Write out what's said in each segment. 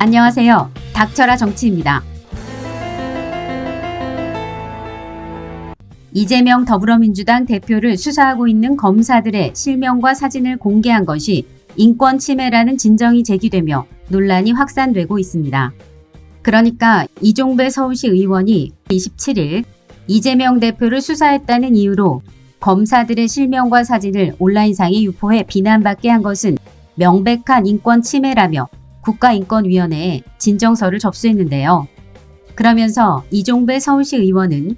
안녕하세요. 닥쳐라 정치입니다. 이재명 더불어민주당 대표를 수사하고 있는 검사들의 실명과 사진을 공개한 것이 인권 침해라는 진정이 제기되며 논란이 확산되고 있습니다. 그러니까 이종배 서울시 의원이 27일 이재명 대표를 수사했다는 이유로 검사들의 실명과 사진을 온라인상에 유포해 비난받게 한 것은 명백한 인권 침해라며 국가인권위원회에 진정서를 접수했는데요. 그러면서 이종배 서울시 의원은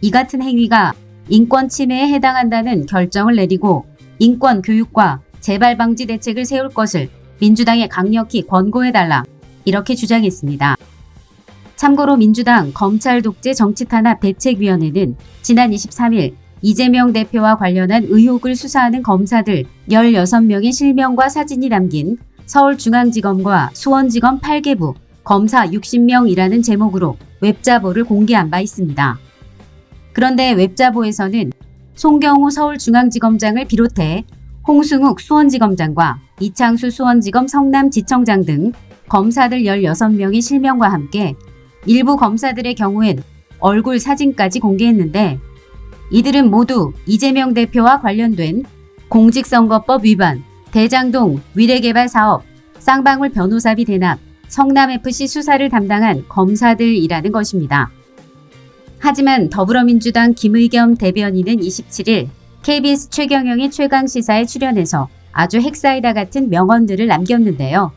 이 같은 행위가 인권 침해에 해당한다는 결정을 내리고 인권 교육과 재발 방지 대책을 세울 것을 민주당에 강력히 권고해달라 이렇게 주장했습니다. 참고로 민주당 검찰 독재 정치 탄압 대책위원회는 지난 23일 이재명 대표와 관련한 의혹을 수사하는 검사들 16명의 실명과 사진이 담긴 서울중앙지검과 수원지검 8개부 검사 60명이라는 제목으로 웹자보를 공개한 바 있습니다. 그런데 웹자보에서는 송경호 서울중앙지검장을 비롯해 홍승욱 수원지검장과 이창수 수원지검 성남지청장 등 검사들 16명의 실명과 함께 일부 검사들의 경우엔 얼굴 사진까지 공개했는데 이들은 모두 이재명 대표와 관련된 공직선거법 위반, 대장동 위례개발 사업, 쌍방울 변호사비 대납, 성남FC 수사를 담당한 검사들이라는 것입니다. 하지만 더불어민주당 김의겸 대변인은 27일 KBS 최경영의 최강시사에 출연해서 아주 핵사이다 같은 명언들을 남겼는데요.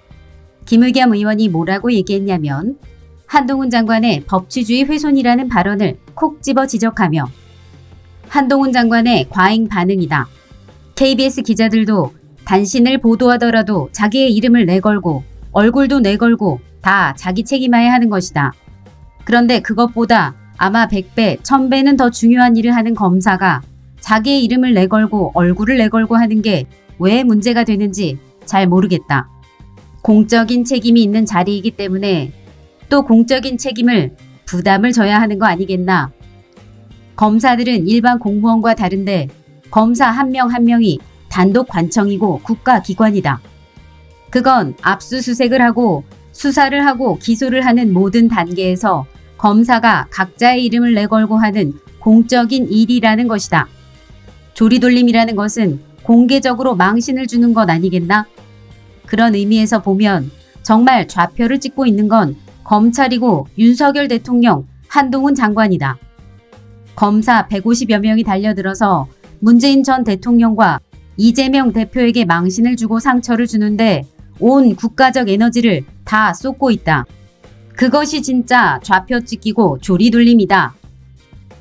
김의겸 의원이 뭐라고 얘기했냐면 한동훈 장관의 법치주의 훼손이라는 발언을 콕 집어 지적하며 한동훈 장관의 과잉 반응이다. KBS 기자들도 단신을 보도하더라도 자기의 이름을 내걸고 얼굴도 내걸고 다 자기 책임하에 하는 것이다. 그런데 그것보다 아마 100배, 1000배는 더 중요한 일을 하는 검사가 자기의 이름을 내걸고 얼굴을 내걸고 하는 게 왜 문제가 되는지 잘 모르겠다. 공적인 책임이 있는 자리이기 때문에 또 공적인 책임을 부담을 져야 하는 거 아니겠나. 검사들은 일반 공무원과 다른데 검사 한 명한 명이 단독 관청이고 국가기관이다. 그건 압수수색을 하고 수사를 하고 기소를 하는 모든 단계에서 검사가 각자의 이름을 내걸고 하는 공적인 일이라는 것이다. 조리돌림이라는 것은 공개적으로 망신을 주는 것 아니겠나? 그런 의미에서 보면 정말 좌표를 찍고 있는 건 검찰이고 윤석열 대통령, 한동훈 장관이다. 검사 150여 명이 달려들어서 문재인 전 대통령과 이재명 대표에게 망신을 주고 상처를 주는데 온 국가적 에너지를 다 쏟고 있다. 그것이 진짜 좌표 찍히고 조리돌림이다.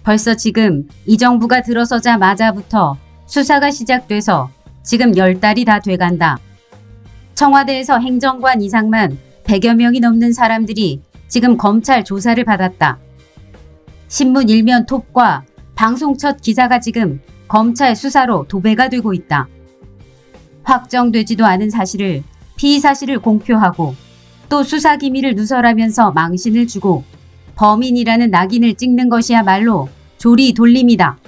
벌써 지금 이 정부가 들어서자마자부터 수사가 시작돼서 지금 열 달이 다 돼간다. 청와대에서 행정관 이상만 100여 명이 넘는 사람들이 지금 검찰 조사를 받았다. 신문 일면 톱과 방송 첫 기사가 지금 검찰 수사로 도배가 되고 있다. 확정되지도 않은 사실을 피의 사실을 공표하고 또 수사 기밀을 누설하면서 망신을 주고 범인이라는 낙인을 찍는 것이야말로 조리 돌림이다.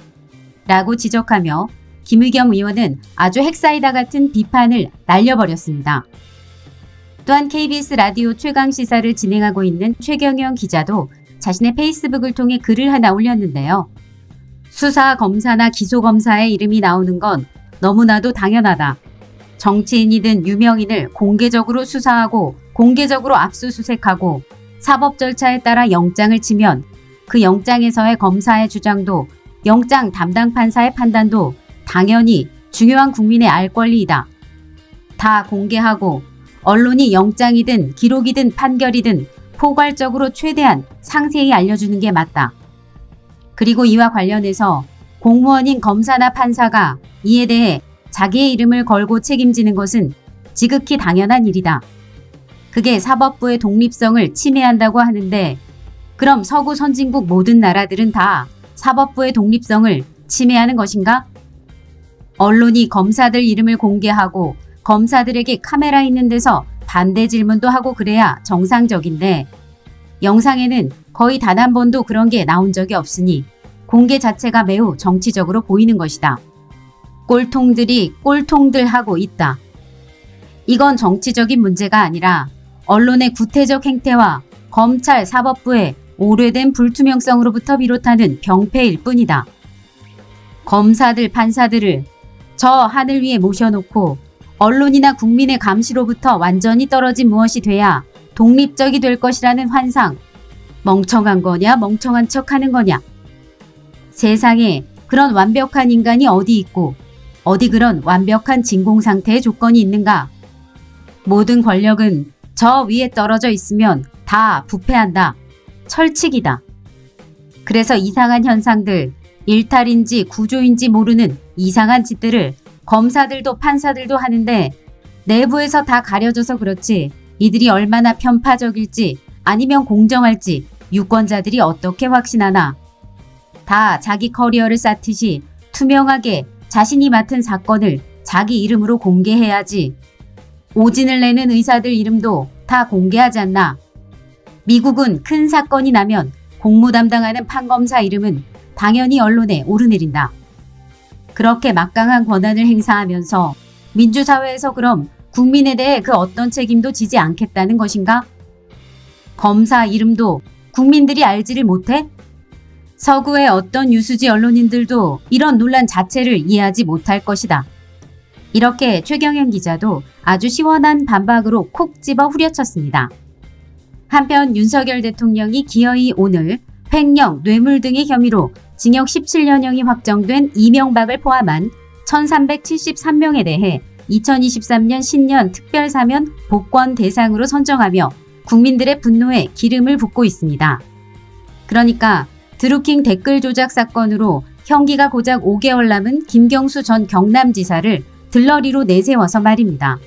라고 지적하며 김의겸 의원은 아주 핵사이다 같은 비판을 날려버렸습니다. 또한 KBS 라디오 최강 시사를 진행하고 있는 최경영 기자도 자신의 페이스북을 통해 글을 하나 올렸는데요. 수사 검사나 기소 검사의 이름이 나오는 건 너무나도 당연하다. 정치인이든 유명인을 공개적으로 수사하고 공개적으로 압수수색하고 사법 절차에 따라 영장을 치면 그 영장에서의 검사의 주장도 영장 담당 판사의 판단도 당연히 중요한 국민의 알 권리이다. 다 공개하고 언론이 영장이든 기록이든 판결이든 포괄적으로 최대한 상세히 알려주는 게 맞다. 그리고 이와 관련해서 공무원인 검사나 판사가 이에 대해 자기의 이름을 걸고 책임지는 것은 지극히 당연한 일이다. 그게 사법부의 독립성을 침해한다고 하는데 그럼 서구 선진국 모든 나라들은 다 사법부의 독립성을 침해하는 것인가? 언론이 검사들 이름을 공개하고 검사들에게 카메라 있는 데서 반대 질문도 하고 그래야 정상적인데 영상에는 거의 단 한 번도 그런 게 나온 적이 없으니 공개 자체가 매우 정치적으로 보이는 것이다. 꼴통들이 꼴통들 하고 있다. 이건 정치적인 문제가 아니라 언론의 구태적 행태와 검찰 사법부의 오래된 불투명성으로부터 비롯하는 병폐일 뿐이다. 검사들, 판사들을 저 하늘 위에 모셔놓고 언론이나 국민의 감시로부터 완전히 떨어진 무엇이 돼야 독립적이 될 것이라는 환상. 멍청한 거냐, 멍청한 척 하는 거냐. 세상에 그런 완벽한 인간이 어디 있고, 어디 그런 완벽한 진공 상태의 조건이 있는가. 모든 권력은 저 위에 떨어져 있으면 다 부패한다. 철칙이다. 그래서 이상한 현상들, 일탈인지 구조인지 모르는 이상한 짓들을 검사들도 판사들도 하는데 내부에서 다 가려져서 그렇지 이들이 얼마나 편파적일지 아니면 공정할지 유권자들이 어떻게 확신하나. 다 자기 커리어를 쌓듯이 투명하게 자신이 맡은 사건을 자기 이름으로 공개해야지. 오진을 내는 의사들 이름도 다 공개하지 않나. 미국은 큰 사건이 나면 공무 담당하는 판검사 이름은 당연히 언론에 오르내린다. 그렇게 막강한 권한을 행사하면서 민주사회에서 그럼 국민에 대해 그 어떤 책임도 지지 않겠다는 것인가? 검사 이름도 국민들이 알지를 못해? 서구의 어떤 유수지 언론인들도 이런 논란 자체를 이해하지 못할 것이다. 이렇게 최경영 기자도 아주 시원한 반박으로 콕 집어 후려쳤습니다. 한편 윤석열 대통령이 기어이 오늘 횡령, 뇌물 등의 혐의로 징역 17년형이 확정된 이명박을 포함한 1373명에 대해 2023년 신년 특별사면 복권 대상으로 선정하며 국민들의 분노에 기름을 붓고 있습니다. 그러니까 드루킹 댓글 조작 사건으로 형기가 고작 5개월 남은 김경수 전 경남지사를 들러리로 내세워서 말입니다.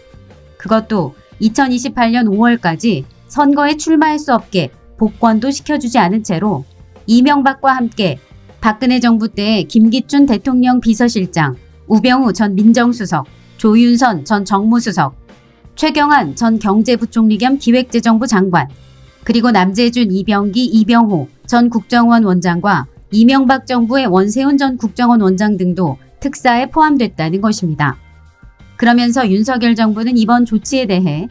그것도 2028년 5월까지 선거에 출마할 수 없게 복권도 시켜주지 않은 채로 이명박과 함께 박근혜 정부 때 김기춘 대통령 비서실장, 우병우 전 민정수석, 조윤선 전 정무수석, 최경환 전 경제부총리 겸 기획재정부 장관, 그리고 남재준, 이병기, 이병호 전 국정원 원장과 이명박 정부의 원세훈 전 국정원 원장 등도 특사에 포함됐다는 것입니다. 그러면서 윤석열 정부는 이번 조치에 대해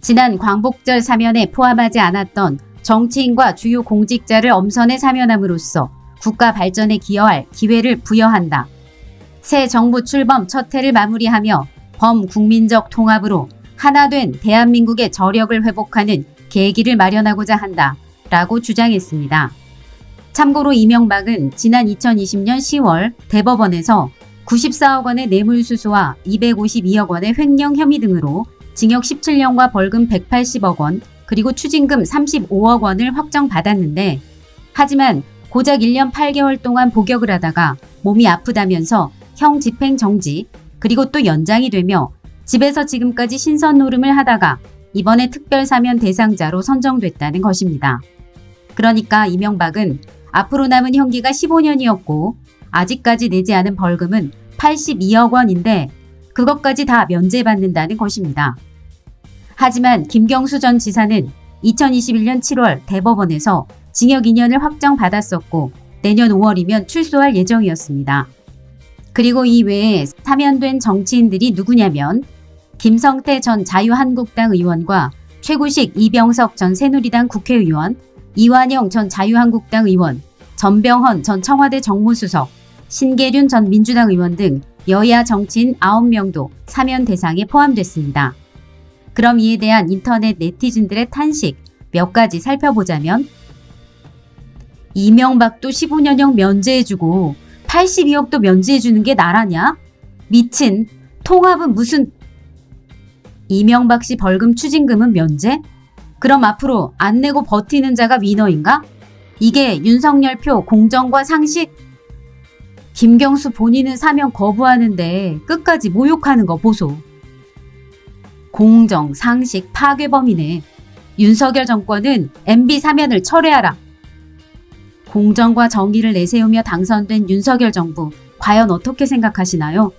지난 광복절 사면에 포함하지 않았던 정치인과 주요 공직자를 엄선해 사면함으로써 국가 발전에 기여할 기회를 부여한다. 새 정부 출범 첫 해를 마무리하며 범국민적 통합으로 하나 된 대한민국의 저력을 회복하는 계기를 마련하고자 한다. 라고 주장했습니다. 참고로 이명박은 지난 2020년 10월 대법원에서 94억 원의 뇌물수수와 252억 원의 횡령 혐의 등으로 징역 17년과 벌금 180억 원, 그리고 추징금 35억 원을 확정받았는데, 하지만 고작 1년 8개월 동안 복역을 하다가 몸이 아프다면서 형 집행 정지, 그리고 또 연장이 되며 집에서 지금까지 신선 노름을 하다가 이번에 특별사면 대상자로 선정됐다는 것입니다. 그러니까 이명박은 앞으로 남은 형기가 15년이었고 아직까지 내지 않은 벌금은 82억 원인데 그것까지 다 면제받는다는 것입니다. 하지만 김경수 전 지사는 2021년 7월 대법원에서 징역 2년을 확정받았었고 내년 5월이면 출소할 예정이었습니다. 그리고 이 외에 사면된 정치인들이 누구냐면 김성태 전 자유한국당 의원과 최구식 이병석 전 새누리당 국회의원, 이완영 전 자유한국당 의원, 전병헌 전 청와대 정무수석, 신계륜 전 민주당 의원 등 여야 정치인 9명도 사면 대상에 포함됐습니다. 그럼 이에 대한 인터넷 네티즌들의 탄식 몇 가지 살펴보자면 이명박도 15년형 면제해주고 82억도 면제해주는 게 나라냐? 미친 통합은 무슨 이명박 씨 벌금 추징금은 면제? 그럼 앞으로 안 내고 버티는 자가 위너인가? 이게 윤석열 표 공정과 상식? 김경수 본인은 사면 거부하는데 끝까지 모욕하는 거 보소. 공정, 상식, 파괴범이네. 윤석열 정권은 MB 사면을 철회하라. 공정과 정의를 내세우며 당선된 윤석열 정부, 과연 어떻게 생각하시나요?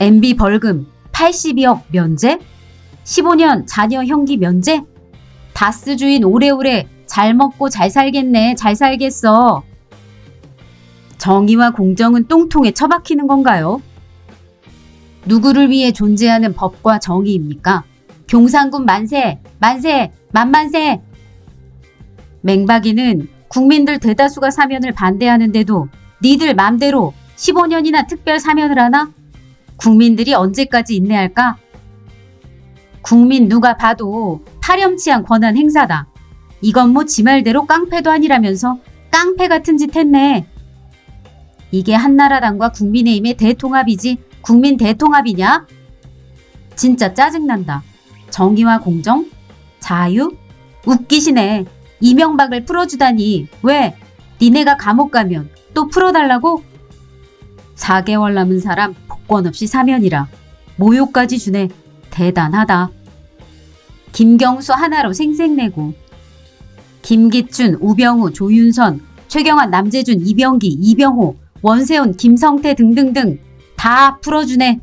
MB 벌금 82억 면제? 15년 자녀 형기 면제? 다스 주인 오래오래 잘 먹고 잘 살겠네, 잘 살겠어. 정의와 공정은 똥통에 처박히는 건가요? 누구를 위해 존재하는 법과 정의입니까? 경상군 만세, 만세, 만만세. 맹박이는 국민들 대다수가 사면을 반대하는데도 니들 맘대로 15년이나 특별 사면을 하나? 국민들이 언제까지 인내할까? 국민 누가 봐도 파렴치한 권한 행사다. 이건 뭐 지 말대로 깡패도 아니라면서 깡패 같은 짓 했네. 이게 한나라당과 국민의힘의 대통합이지 국민 대통합이냐? 진짜 짜증난다. 정의와 공정? 자유? 웃기시네. 이명박을 풀어주다니. 왜? 니네가 감옥 가면 또 풀어달라고? 4개월 남은 사람 복권 없이 사면이라. 모욕까지 주네. 대단하다. 김경수 하나로 생색내고. 김기춘, 우병우, 조윤선, 최경환, 남재준, 이병기, 이병호, 원세훈, 김성태 등등등 다 풀어주네.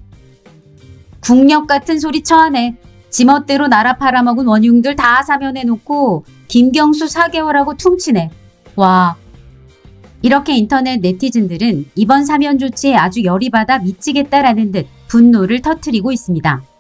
국력 같은 소리 처하네. 지멋대로 나라 팔아먹은 원흉들 다 사면해놓고 김경수 4개월하고 퉁치네. 와. 이렇게 인터넷 네티즌들은 이번 사면 조치에 아주 열이 받아 미치겠다라는 듯 분노를 터트리고 있습니다.